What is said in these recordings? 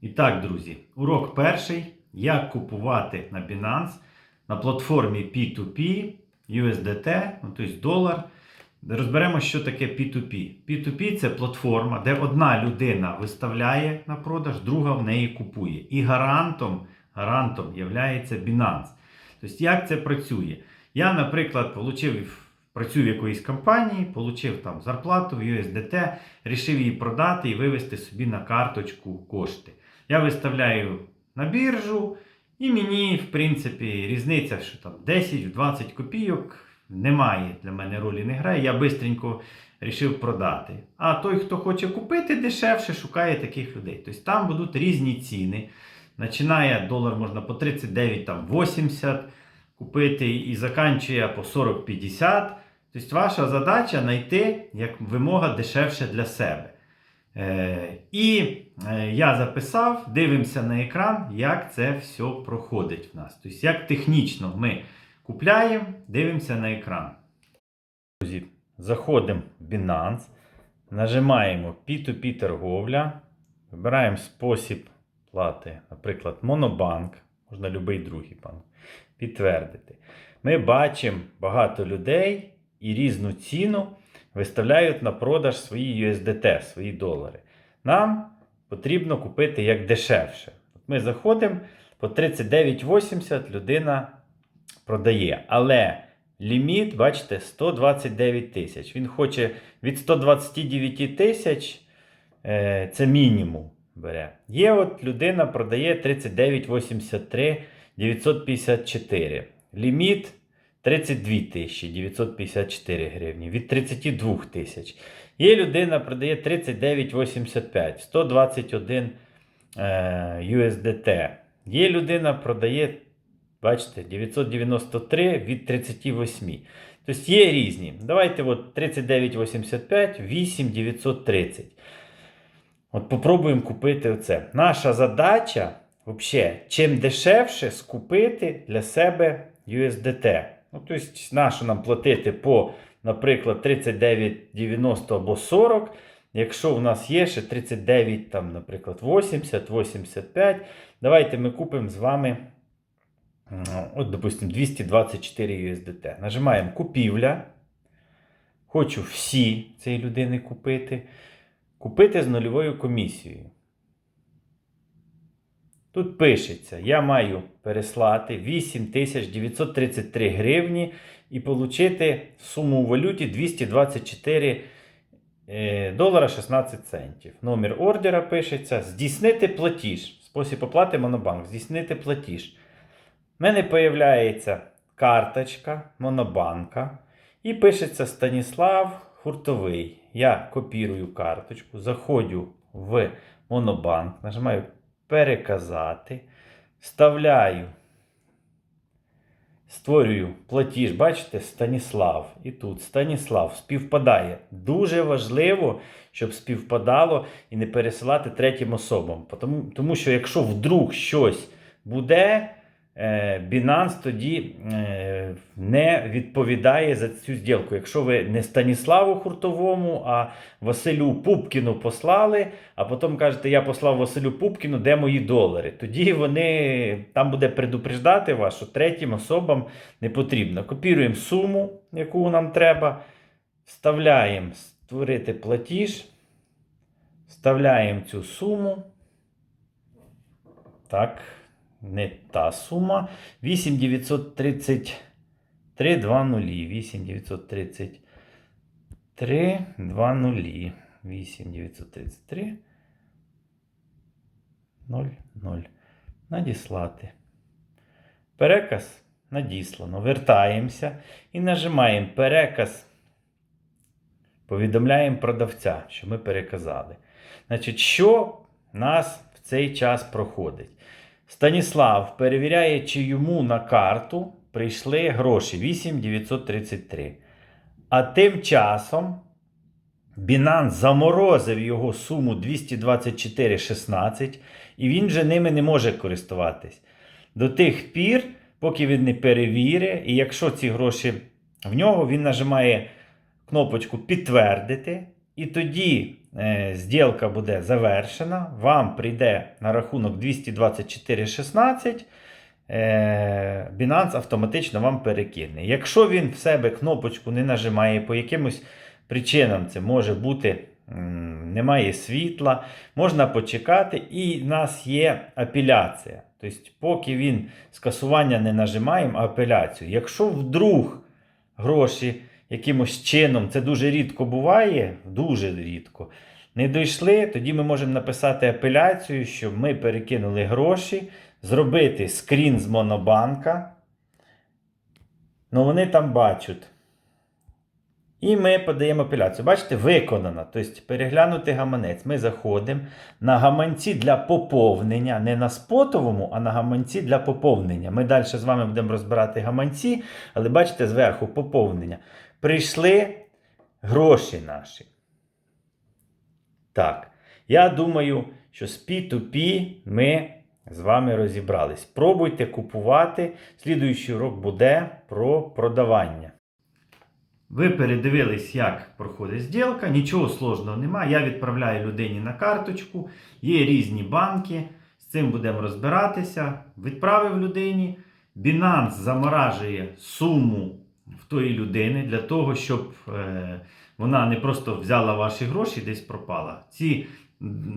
І так, друзі, урок перший. Як купувати на Binance на платформі P2P, USDT, ну, тобто долар. Розберемо, що таке P2P. P2P це платформа, де одна людина виставляє на продаж, друга в неї купує. І гарантом, гарантом є Binance. Тобто, як це працює? Я, наприклад, получив, працюю в якоїсь компанії, отримав там зарплату в USDT, рішив її продати і вивести собі на карточку кошти. Я виставляю на біржу, і мені, в принципі, різниця, що там 10-20 копійок немає для мене ролі не грає. Я швидко вирішив продати. А той, хто хоче купити дешевше, шукає таких людей. Тобто там будуть різні ціни. Починає долар можна по 39, там 80 купити і заканчує по 40-50. Тобто ваша задача знайти як вимога дешевше для себе. Е, і е, я записав, дивимося на екран, як це все проходить в нас. Тобто, як технічно ми купляємо, дивимося на екран. Друзі, заходимо в Binance, нажимаємо P2P торговля, вибираємо спосіб плати, наприклад, Monobank, можна будь-який другий банк, підтвердити. Ми бачимо багато людей і різну ціну виставляють на продаж свої USDT, свої долари. Нам потрібно купити як дешевше. Ми заходимо по 39,80 людина продає. Але ліміт, бачите, 129 тисяч. Він хоче від 129 тисяч, е, це мінімум бере. Є от людина продає 39,83 954. Ліміт 32 тисячі 954 гривні від 32 тисяч. Є людина, продає 39,85, 121 е, USDT. Є людина, продає, бачите, 993 від 38. Тобто є різні. Давайте от 39,85, 8,930. От попробуємо купити оце. Наша задача, взагалі, чим дешевше скупити для себе USDT. Ну, тобто, нащо нам платити по, наприклад, 39,90 або 40, якщо в нас є ще 39, там, наприклад, 80, 85. Давайте ми купимо з вами, от, допустимо, 224 USDT. Нажимаємо купівля. Хочу всі цієї людини купити. Купити з нульовою комісією. Тут пишеться, я маю переслати 8933 гривні і отримати суму у валюті 224 е, долара 16 центів. Номер ордера пишеться. Здійснити платіж. Спосіб оплати Монобанк. Здійснити платіж. У мене з'являється карточка Монобанка. І пишеться Станіслав Хуртовий. Я копірую карточку, заходжу в Монобанк, нажимаю переказати, вставляю, створюю платіж, бачите, Станіслав. І тут Станіслав співпадає. Дуже важливо, щоб співпадало і не пересилати третім особам. Тому, тому що якщо вдруг щось буде, Binance тоді е, не відповідає за цю зділку. Якщо ви не Станіславу Хуртовому, а Василю Пупкіну послали, а потім кажете, я послав Василю Пупкіну, де мої долари. Тоді вони там буде предупреждати вас, що третім особам не потрібно. Копіруємо суму, яку нам треба, вставляємо створити платіж, вставляємо цю суму. Так, не та сума. 8933 20. 8933 20. 8933 00. Надіслати. Переказ надіслано. Вертаємося і нажимаємо переказ. Повідомляємо продавця, що ми переказали. Значить, що нас в цей час проходить? Станіслав перевіряє, чи йому на карту прийшли гроші 8933. А тим часом Binance заморозив його суму 224,16 і він вже ними не може користуватись. До тих пір, поки він не перевірить, і якщо ці гроші в нього, він нажимає кнопочку підтвердити, і тоді зділка буде завершена, вам прийде на рахунок 224,16. е, Binance автоматично вам перекине. Якщо він в себе кнопочку не нажимає по якимось причинам, це може бути немає світла, можна почекати, і в нас є апеляція. Тобто, поки він скасування не нажимаємо, апеляцію. Якщо вдруг гроші якимось чином, це дуже рідко буває, дуже рідко, не дійшли, тоді ми можемо написати апеляцію, щоб ми перекинули гроші, зробити скрін з монобанка. Ну, вони там бачать. І ми подаємо апеляцію. Бачите, виконано. Тобто переглянути гаманець. Ми заходимо на гаманці для поповнення, не на спотовому, а на гаманці для поповнення. Ми далі з вами будемо розбирати гаманці, але бачите, зверху поповнення. Прийшли гроші наші. Так. Я думаю, що з P2P ми з вами розібрались. Пробуйте купувати. Слідуючий урок буде про продавання. Ви передивились, як проходить зділка, нічого сложного немає. Я відправляю людині на карточку, є різні банки, з цим будемо розбиратися. Відправив людині, Binance заморажує суму в тої людини для того, щоб е, вона не просто взяла ваші гроші і десь пропала. Ці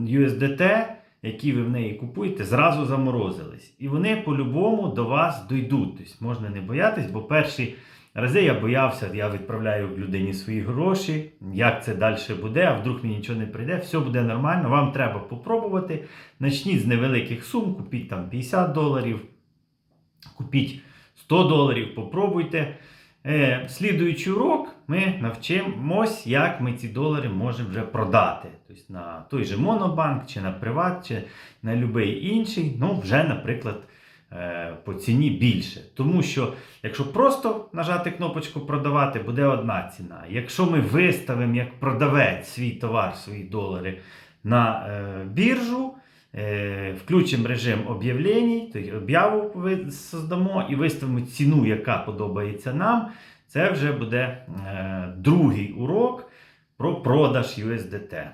USDT, які ви в неї купуєте, зразу заморозились. І вони по-любому до вас дійдуть. Тобто можна не боятись, бо перші рази я боявся, я відправляю людині свої гроші, як це далі буде, а вдруг мені нічого не прийде, все буде нормально. Вам треба попробувати. Начніть з невеликих сум, купіть там 50 доларів, купіть 100 доларів, попробуйте. Е, слідуючий урок ми навчимось, як ми ці долари можемо вже продати. Тобто на той же Монобанк, чи на Приват, чи на будь-який інший, ну вже, наприклад, по ціні більше. Тому що, якщо просто нажати кнопочку продавати, буде одна ціна. Якщо ми виставимо як продавець свій товар, свої долари на е, біржу, е, включимо режим об'явлень, тобто об'яву создамо і виставимо ціну, яка подобається нам. Це вже буде е, другий урок про продаж USDT.